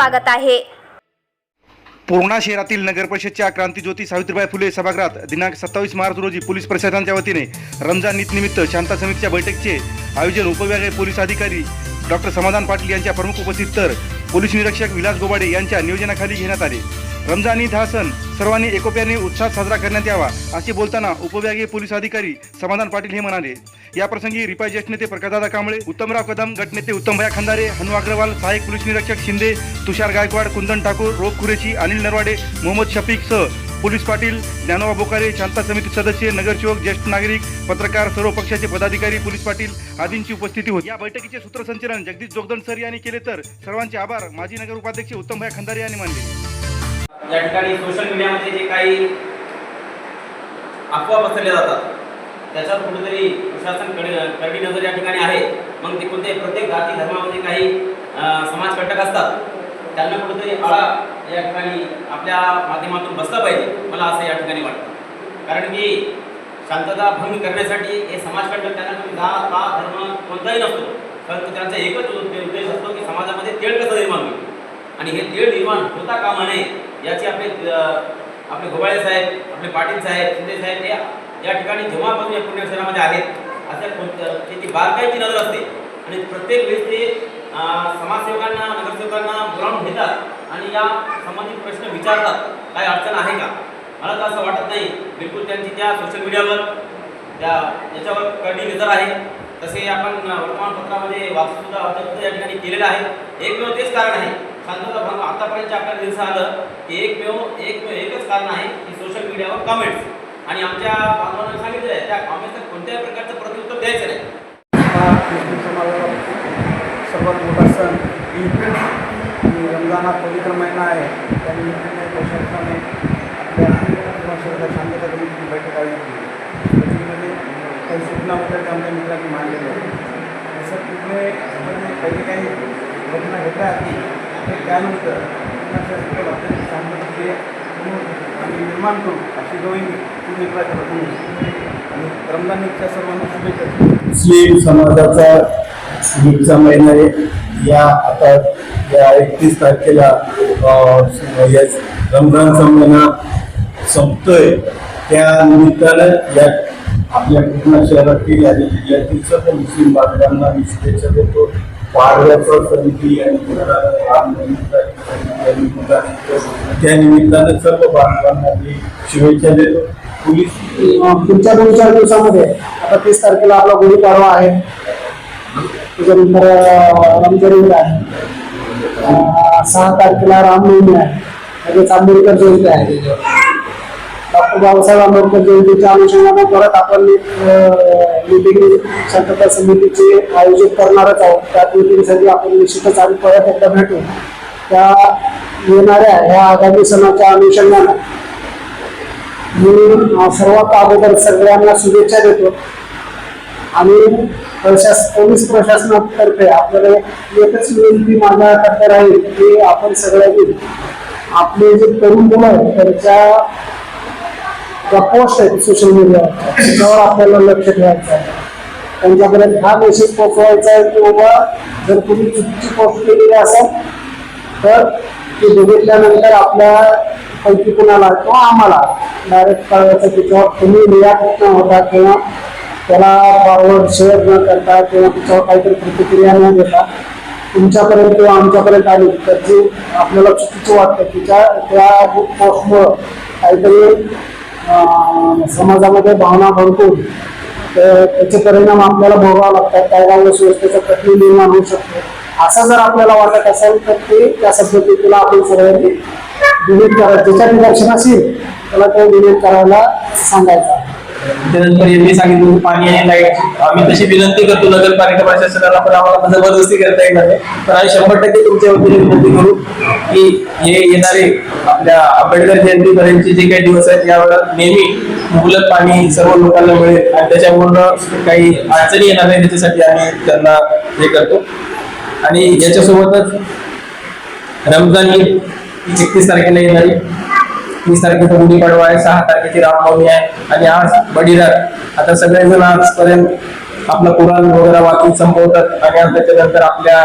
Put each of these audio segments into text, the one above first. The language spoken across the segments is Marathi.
स्वागत आहे. पूर्णा शहरातील नगर परिषदच्या क्रांतीज्योती सावित्रीबाई फुले सभागृहात दिनांक सत्तावीस मार्च रोजी पोलीस प्रशासनाच्या वतीने रमजान नीतनिमित्त शांता समितीच्या बैठकीचे आयोजन उपविभागीय पोलीस अधिकारी डॉक्टर समाधान पाटील यांच्या प्रमुख उपस्थित तर पोलीस निरीक्षक विलास गोबाडे यांच्या नियोजनाखाली घेण्यात आले. रमजान ईद हा सण सर्वांनी एकोप्याने उत्साहात साजरा करण्यात यावा असे बोलताना उपविभागीय पोलीस अधिकारी समाधान पाटील हे म्हणाले. याप्रसंगी रिपाई ज्येष्ठ नेते प्रकाशदादा कांबळे उत्तमराव कदम गटनेते उत्तमभया खंदारे हनु अग्रवाल सहाय्यक पोलीस निरीक्षक शिंदे तुषार गायकवाड कुंदन ठाकूर रोग कुरेशी अनिल नरवाडे मोहम्मद शफीक सह पोलीस पाटील ज्ञानोबा बोकारे शांता समिती सदस्य नगरसेवक ज्येष्ठ नागरिक पत्रकार सर्व पक्षाचे पदाधिकारी पोलीस पाटील आदींची उपस्थिती होती. या बैठकीचे सूत्रसंचलन जगदीश जोगदंड सर यांनी केले तर सर्वांचे आभार माजी नगर उपाध्यक्ष उत्तमभया खंदारे यांनी मानले. या ठिकाणी सोशल मीडियामध्ये जे काही अफवा पसरल्या जातात त्याच्यावर कुठेतरी प्रशासनकडे करडी नजर या ठिकाणी आहे. मग ते कोणते प्रत्येक जाती धर्मामध्ये काही अं, समाज असतात त्यांना कुठेतरी आळा या ठिकाणी आपल्या माध्यमातून बसला पाहिजे मला असं या ठिकाणी वाटतं. कारण की शांतता भंग करण्यासाठी हे समाजकंटक त्यांना कोणी धर्म कोणताही नसतो. परंतु त्यांचा एकच उद्देश असतो की समाजामध्ये तेळ कसं निर्माण होईल. आणि हे तेढ निर्माण होता कामा नये याची आपले आपले गोवाळे साहेब आपले पाटील साहेब शिंदे साहेब हे या ठिकाणी जेव्हापासून या पुणे शहरामध्ये आहेत अशा कोणत्या त्याची बारकाईची नजर असते. आणि प्रत्येक वेळेस ते समाजसेवकांना नगरसेवकांना बोलावून घेतात आणि या संबंधित प्रश्न विचारतात काय अडचण आहे का? मला तर असं वाटत नाही. बिलकुल त्यांची त्या सोशल मीडियावर त्या याच्यावर करडी नजर आहे. तसे आपण वर्तमानपत्रामध्ये वाचून सुद्धा वाचन या ठिकाणी केलेलं आहे. एकमेव तेच कारण आहे. आतापर्यंत आपल्याला दिवस आलं की एकमेव एकमेव एकच कारण आहे की सोशल मीडियावर कमेंट्स आणि आमच्या बांधवांना सांगितलं आहे त्या कॉमेंट्सला कोणत्याही प्रकारचं प्रत्युत्तर द्यायचं नाही. मुस्लिम समाजाचा सर्वात मोठा सण ईद आणि रमजान हा पवित्र महिना आहे. त्यानिमित्ताने प्रशासनाने आपल्या शहरात शांतता कमिटीची बैठक आयोजित केली. त्याच्यामध्ये काही सूचना होत्या त्या आमच्या मित्रांनी मांडलेल्या आहेत जसं कुठले समाजाने काही काही घटना घडल्या त्यानंतर पुन्हा शहरातील आम्ही निर्माण करू अशी गवळणी आणि रमजान ईदच्या सर्वांना शुभेच्छा मुस्लिम समाजाचा शुभेच्छा महिना आहे. या आता या एकतीस तारखेला या रमजानचा महिना संपतोय. त्या निमित्तानं या आपल्या पूर्ण शहरातील आणि जिल्ह्यातील सर्व मुस्लिम बांधवांना मी शुभेच्छा देतो. पाडव्याचा समिती आणि त्या निमित्तानं सर्व बांधवांना मी शुभेच्छा देतो. पोलीस पुढच्या दोन चार दिवसामध्ये आता तीस तारखेला आपला गुढीपाडवा आहे. त्याच्यानंतर रामचरित्र आहे. सहा तारखेला रामनवमी आहे. लगेच आंबेडकर जयंती आहे. बाबासाहेब आंबेडकर जयंतीच्या अनुषंगाने परत आपण मीटिंग शांतता समितीचे आयोजित करणारच आहोत. त्या मिटिंगसाठी आपण निश्चितच आम्ही परत एकदा भेटू. त्या येणाऱ्या ह्या आगामी सणाच्या अनुषंगाने मी सर्वात अगोदर सगळ्यांना शुभेच्छा देतो. आणि प्रशास पोलीस प्रशासनातर्फे आपल्याला एकच विनंती माझ्याकडे राहील की आपण सगळ्यांनी आपले जे तरुण मुलं आहेत त्यांच्या ज्या पोस्ट आहेत सोशल मीडियावर त्याच्यावर आपल्याला लक्ष ठेवायचं आहे. त्यांच्यापर्यंत हा मेसेज पोचवायचा आहे की बाबा जर तुम्ही चुकीची पोस्ट केलेली असेल तर ते बघितल्यानंतर आपल्या पैकी कुणाला किंवा आम्हाला डायरेक्ट कळवायचं त्याच्यावर तुम्ही रिॲक्ट न होता किंवा त्याला फॉरवर्ड शेअर न करता किंवा त्याच्यावर काहीतरी प्रतिक्रिया न देता तुमच्यापर्यंत किंवा आमच्यापर्यंत आली तर जे आपल्याला चुकीचं वाटतं तिच्या त्या पोस्टमुळं काहीतरी समाजामध्ये भावना भरपूर. तर त्याचे परिणाम आपल्याला भोगावा लागतात. कायदा सुव्यवस्थेचा प्रश्न निर्माण होऊ शकतो. असं जर आपल्याला वाटत असेल तर ते त्या पद्धतीला आपण सगळ्यांनी डिलीट करा ज्याच्या निदर्शन असेल त्याला ते डिलीट करायला सांगायचं. त्यानंतर यांनी सांगितलं की पाणी आणि लाइट आम्ही तशी विनंती करतो नगरपालिका प्रशासनाला पण आम्हाला जबरदस्ती करता येणार नाही. पण आम्ही शंभर टक्के तुमच्या वतीने विनंती करू की हे येणारे आपल्या आंबेडकर जयंतीपर्यंतचे जे काही दिवस आहेत यावर नेहमी मुबलक पाणी सर्व लोकांना मिळेल. आणि त्याच्यामुळं काही अडचणी येणार नाही त्याच्यासाठी आम्ही त्यांना हे करतो. आणि याच्यासोबतच रमजान ईद एकतीस तारखेला येणारी तीस तारखेचा गुढीपाडवा आहे सहा तारखेची रामनवमी आहे आणि आज बडीरात. आता सगळेजण आजपर्यंत आपलं कुराण वगैरे वाचून संपवतात आणि आज त्याच्यानंतर आपल्या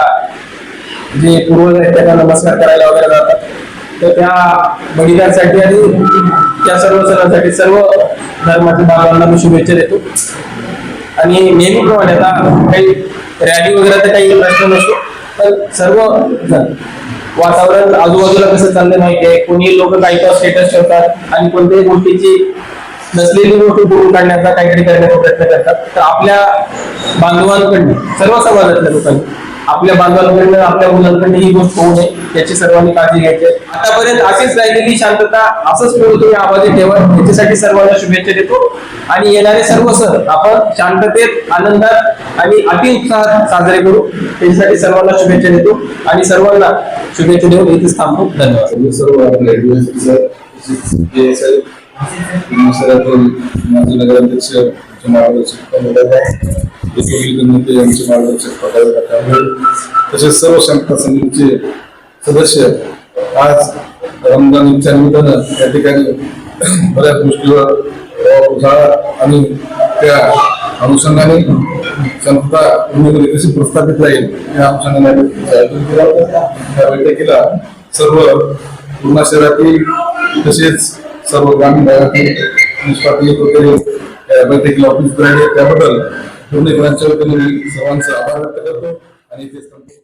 जे पूर्वज आहेत त्यांना नमस्कार करायला वगैरे जातात. तर त्या बडीदारसाठी आणि त्या सर्व सणांसाठी सर्व धर्माच्या बाबांना मी शुभेच्छा देतो. आणि नेहमीप्रमाणे आता काही रॅली वगैरे तर काही प्रश्न नसतो. तर सर्व वातावरण आजूबाजूला कसं चाललं माहिती आहे कोणी लोक काही स्टेटस ठेवतात आणि कोणत्याही गोष्टीची नसलेली गोष्ट बोलून काढण्याचा काहीतरी करण्याचा प्रयत्न करतात. तर आपल्या बांधवांकडनं सर्व समाजातल्या लोकांनी आपल्या बांधवांकडनं आपल्या मुलांकडनं ही गोष्ट होऊ नये याची सर्वांनी काळजी घ्यायची. आतापर्यंत अशीच राहिलेली शांतता असंच पुढे तुम्ही आवाज ठेवा. याच्यासाठी सर्वांना शुभेच्छा देतो. आणि येणारे सर्व सण आपण शांततेत आनंदात आणि अति उत्साहात साजरे करू. त्याच्यासाठी सर्वांना शुभेच्छा देतो. आणि सर्वांना शुभेच्छा देऊन इथेच थांबतो धन्यवाद. सर्व सर्व आपल्या ADSC माजी नगराध्यक्ष मार्गदर्शक पदाधिकारी मार्गदर्शक पदाधिकारी तसेच सर्व शांता समितीचे सदस्य आज रमजानच्या निमित्तानं त्या ठिकाणी बऱ्याच गोष्टीवर अ, उजाळा आणि त्या अनुषंगाने संस्था उमेदवारी कशी प्रस्थापित राहील या अनुषंगाने आयोजन केलं होतं त्या बैठकीला सर्व पूर्णा शहरातील तसेच सर्व ग्रामीण भागातील निष्पादीय वगैरे या बैठकीला उपस्थित राहिले. त्याबद्दल पूर्णेकरांच्या वतीने सर्वांचा आभार व्यक्त करतो आणि ते थांबतो.